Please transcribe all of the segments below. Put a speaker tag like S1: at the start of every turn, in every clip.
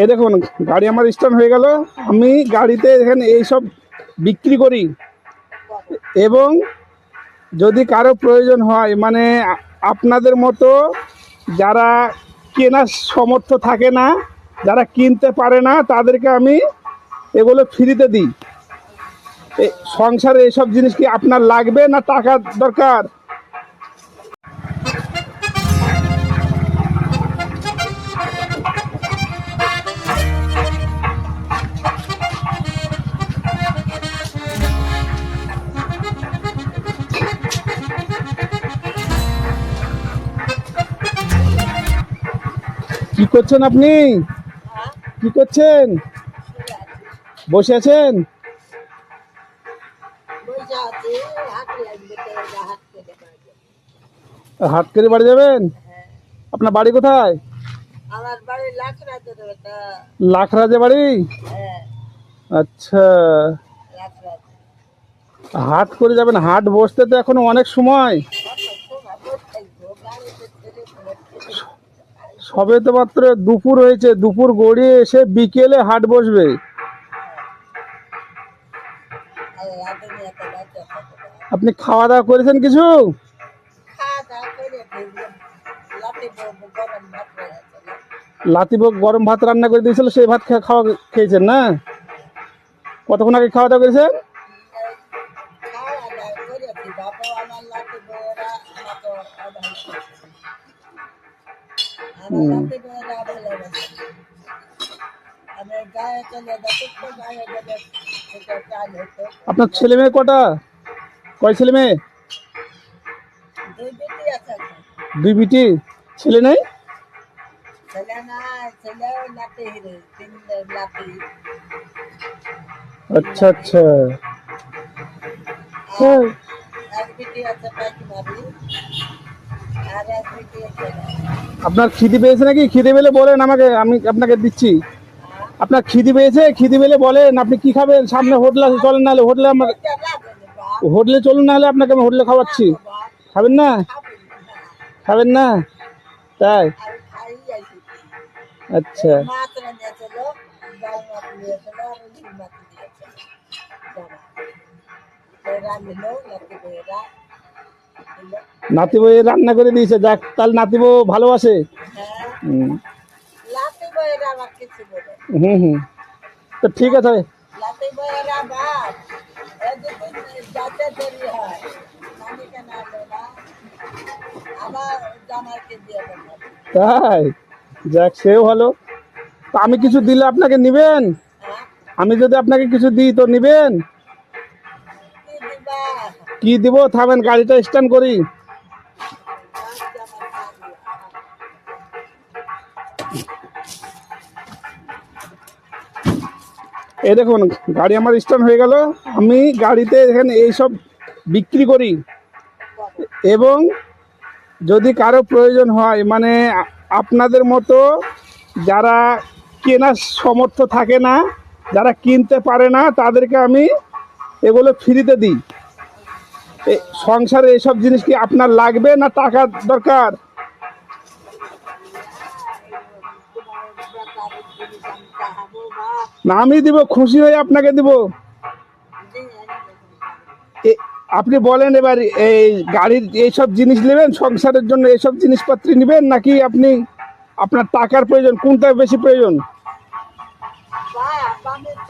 S1: এই দেখুন, গাড়ি আমার স্টার্ট হয়ে গেল। আমি গাড়িতে এখানে এইসব বিক্রি করি। এবং যদি কারও প্রয়োজন হয় মানে আপনাদের মতো যারা কেনার সমর্থ থাকে না, যারা কিনতে পারে না, তাদেরকে আমি এগুলো ফ্রিতে দিই। সংসারে এইসব জিনিস কি আপনার লাগবে না টাকা দরকার? কি করছেন আপনি? কি করছেন? বসে আছেন?
S2: কেটে
S1: হাট করে বাড়ি যাবেন? আপনার বাড়ি কোথায়? লাখরাজে বাড়ি? আচ্ছা। হাট করে যাবেন, হাট বসতে তো এখন অনেক সময়
S2: বসে থাকব গাড়িতে ছেড়ে বসে
S1: সবে তো মাত্র দুপুর হয়েছে, দুপুর গড়িয়ে এসে বিকেলে হাট বসবে। আপনি খাওয়া দাওয়া করেছেন কিছু?
S2: বলব গরম ভাত
S1: রান্না করে দিয়েছিল, সেই ভাত খাওয়া খেয়েছেন না? কতক্ষণ আগে খাওয়া দাওয়া করেছেন?
S2: বাবা আমার বউরা আমাকে
S1: আপনার ছেলে মেয়ে কটা? কয় ছেলে মেয়ে?
S2: দুই বেটি
S1: ছেলে নেই? আচ্ছা আচ্ছা। হ্যাঁ।
S2: এক বেটি আছে পাইকিমারি আর এক বেটি আছে
S1: আপনার খিদি পেয়েছে নাকি? খিদে পেলে বলেন আমাকে, আমি আপনাকে দিচ্ছি। আপনার খিদি পেয়েছে? খিদি পেলে বলেন, আপনি কি খাবেন? সামনে হোটেল আছে, চলেন নাহলে হোটেলে আমার হোটেলে চলুন নাহলে আপনাকে আমি হোটেলে খাওয়াচ্ছি। খাবেন না? খাবেন না? তাই? আচ্ছা। নাতি বউ রান্না করে দিয়েছে, যাক, তাহলে নাতি ভালোবাসে? হুম। হুম তো ঠিক আছে। তাই? যাক, সেও ভালো। আমি কিছু দিলে আপনাকে নিবেন? আমি যদি আপনাকে কিছু দিই তো নিবেন?
S2: কি দিব?
S1: থামেন, গাড়িটা স্ট্যান্ড করি। এই দেখুন, গাড়ি আমার স্ট্যান্ড হয়ে গেল। আমি গাড়িতে এখানে এইসব বিক্রি করি। এবং যদি কারও প্রয়োজন হয় মানে আপনাদের মতো যারা কেনার সমর্থ থাকে না, যারা কিনতে পারে না, তাদেরকে আমি এগুলো ফ্রিতে দিই। সংসারে এইসব জিনিস কি আপনার লাগবে না টাকা দরকার? না, আমি দিব, খুশি হয়ে আপনাকে দিব। আপনি বলেন এবার, এই গাড়ির এইসব জিনিস নেবেন, সংসারের জন্য এইসব জিনিসপত্র নেবেন, নাকি আপনি, আপনার টাকার প্রয়োজন, কোনটা বেশি প্রয়োজন?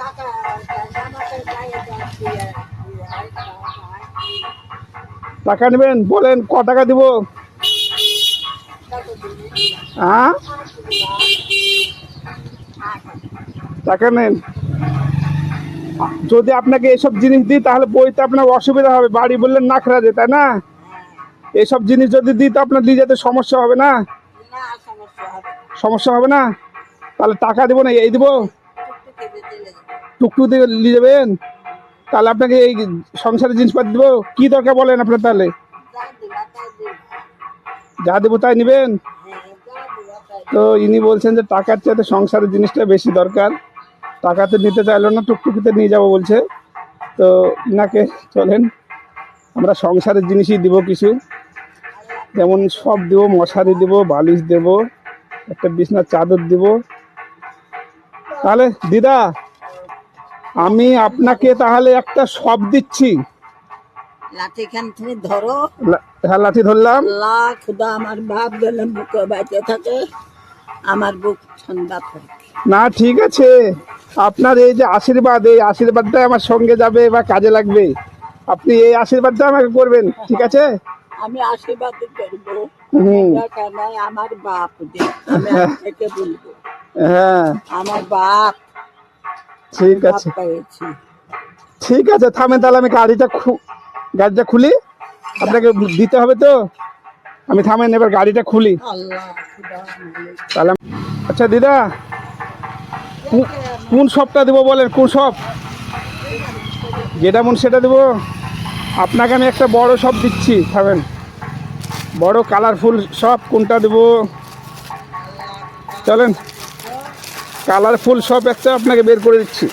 S2: টাকা
S1: টাকা নেবেন, বলেন, ক টাকা দিব? হ্যাঁ? টাকা নেন। যদি আপনাকে এইসব জিনিস দিই, তাহলে বইতে আপনার অসুবিধা হবে, বাড়ি বললেন না খেলা তাই না? এইসব জিনিস যদি দিই, তো আপনার নিয়ে যেতে সমস্যা হবে না?
S2: সমস্যা হবে
S1: না? তাহলে টাকা দেবো না, এই দেবো?
S2: টুকটুকি
S1: থেকে নিয়ে যাবেন। তাহলে আপনাকে এই সংসারের জিনিসপাতি দেবো? কি দরকার বলেন আপনার তাহলে?
S2: যা দিবা তাই
S1: নেবেন? তো ইনি বলছেন যে টাকার চাইতে সংসারের জিনিসটা বেশি দরকার। টাকাতে নিতে চাইলো না, টুকটুকিতে নিয়ে যাব বলছে। তো ইনাকে চলেন, আমরা সংসারের জিনিসই দিব কিছু। যেমন সব দেবো, মশারি দেবো, বালিশ দেবো, একটা বিছনার চাদর দেবো। তাহলে, দিদা আমি আপনাকে তাহলে একটা সব দিচ্ছি।
S2: লাঠিখান তুমি ধরো।
S1: হ্যাঁ লাঠি ধরলাম।
S2: আল্লাহ খুদা আমার বাপ যেন বুকে বাঁচে থাকে আমার বুক ঠান্ডা থাকে।
S1: না ঠিক আছে। আপনার এই যে আশীর্বাদ এই আশীর্বাদটা আমার সঙ্গে যাবে বা কাজে লাগবে। আপনি এই আশীর্বাদটা আমাকে করবেন ঠিক আছে?
S2: আমি আশীর্বাদ করব।
S1: হুম।
S2: আমার বাপ আমি থেকে বলব।
S1: হ্যাঁ।
S2: আমার বাপ
S1: ঠিক আছে। ঠিক আছে থামেন তাহলে আমি গাড়িটা গাড়িটা খুলি। আপনাকে দিতে হবে তো? আমি থামেন এবার গাড়িটা খুলি। তাহলে আচ্ছা দিদা কোন শপটা দেবো বলেন কোন শপ যেটা মন সেটা দেবো। আপনাকে আমি একটা বড় শপ দিচ্ছি থামেন। বড় কালারফুল শপ কোনটা দেবো? চলেন। কালারফুল সব একটা আপনাকে বের করে দিচ্ছি।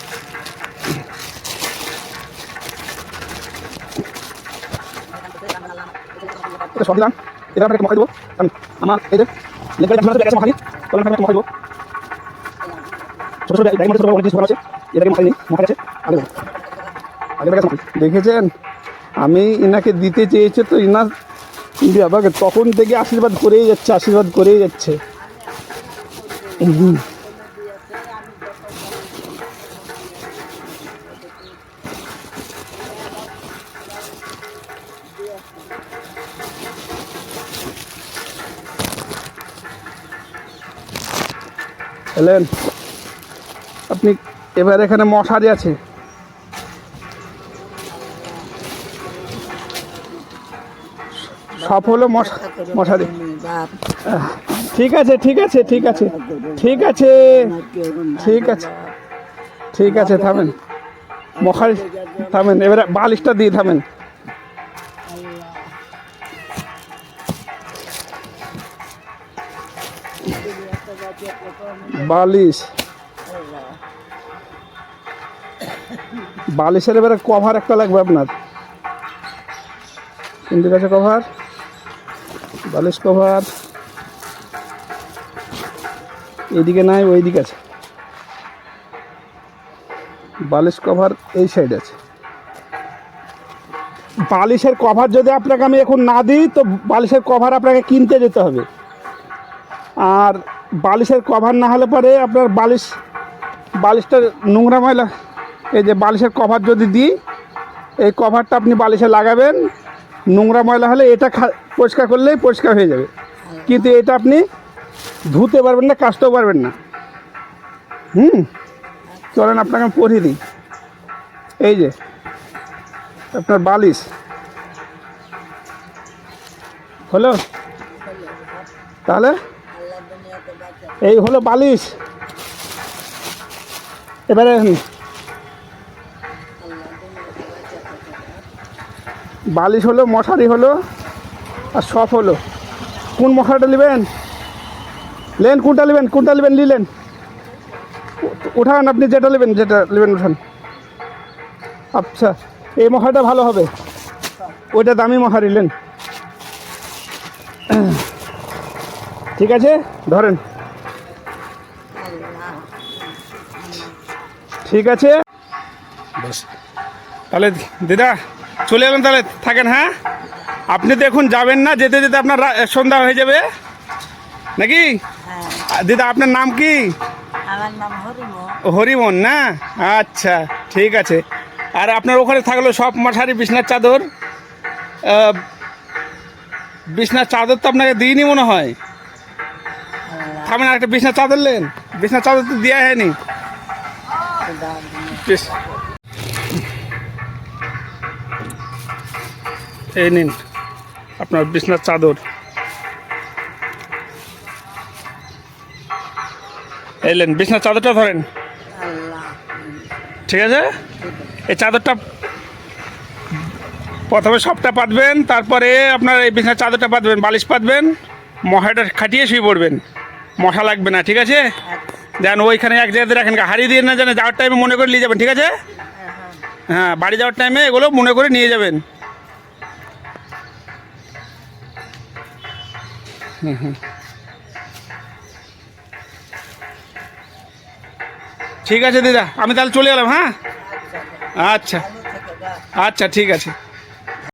S1: এটা সব এটা আপনাকে দেবো। আমি আমার আপনার দেবো ছোটো ছোটো আছে। দেখেছেন? আমি ইনাকে দিতে চেয়েছে তো কিন্তু আমাকে। তখন থেকে আশীর্বাদ করেই যাচ্ছে, আশীর্বাদ করেই যাচ্ছে। হুম। এলেন, আপনি এবার এখানে মশারি আছে। সব হলো মশা, মশারি। ঠিক আছে ঠিক আছে ঠিক আছে ঠিক আছে। ঠিক আছে ঠিক আছে, থামেন। মশারি, থামেন, এবারে বালিশটা দিয়ে থামেন। বালিশ। বালিশের এবারে কভার একটা লাগবে আপনার। কোনদিক আছে কভার বালিশ কভার এইদিকে নাই, ওইদিকে আছে। বালিশ কভার এই সাইড আছে। বালিশের কভার যদি আপনাকে আমি এখন না দিই, তো বালিশের কভার আপনাকে কিনতে যেতে হবে। আর বালিশের কভার না হলে পরে আপনার বালিশ বালিশটা নোংরা ময়লা, এই যে বালিশের কভার যদি দিই, এই কভারটা আপনি বালিশে লাগাবেন, নোংরা ময়লা হলে এটা পরিষ্কার করলেই পরিষ্কার হয়ে যাবে। কিন্তু এটা আপনি ধুতে পারবেন না, কাচতেও পারবেন না। হুম? চলেন আপনাকে আমি পরিয়ে দিই। এই যে, আপনার বালিশ। হলো? তাহলে? এই হলো বালিশ। এবারে বালিশ হলো, মশারি হলো, আর সব হলো। কোন মশারিটা নেবেন? লেন, কোনটা নেবেন? কোনটা নেবেন? নিলেন। উঠান আপনি যেটা নেবেন যেটা নেবেন উঠান। আচ্ছা এই মশারিটা ভালো হবে। ওইটা দামি মশারি নেন ঠিক আছে, ধরেন। ঠিক আছে? তাহলে দিদা চলে এলাম তাহলে। থাকেন হ্যাঁ? আপনি তো এখন যাবেন না যেতে যেতে আপনার সন্ধ্যা হয়ে যাবে। নাকি?
S2: হ্যাঁ।
S1: দিদা আপনার নাম কি?
S2: আমার নাম
S1: হরিমন না? আচ্ছা ঠিক আছে। আর আপনার ওখানে থাকল সব মশারি বিছনার চাদর? বিছনার চাদর তো আপনাকে দিইনি মনে হয়।
S2: আল্লাহ
S1: থামেন একটা বিছনার চাদর নেন। বিছনার চাদর তো দেওয়া হয়নি। এই নিন, আপনার বিছনার চাদর। এলেন বিছনার চাদরটা ধরেন। ঠিক আছে? এই চাদরটা প্রথমে সবটা পাতবেন, তারপরে আপনার এই বিছনার চাদরটা পাতবেন, বালিশ পাতবেন মশাটা খাটিয়ে শুয়ে পড়বেন। মশা লাগবে না, ঠিক আছে? দেন ওইখানে এক জায়গাতে রাখেন হারিয়ে দিয়ে না জানে, যাওয়ার টাইমে মনে করে নিয়ে যাবেন, ঠিক আছে? হ্যাঁ বাড়ি যাওয়ার টাইমে এগুলো মনে করে নিয়ে যাবেন। হুম হুম। ঠিক আছে দিদা, আমি তাহলে চলে গেলাম হ্যাঁ?
S2: আচ্ছা।
S1: আচ্ছা ঠিক আছে।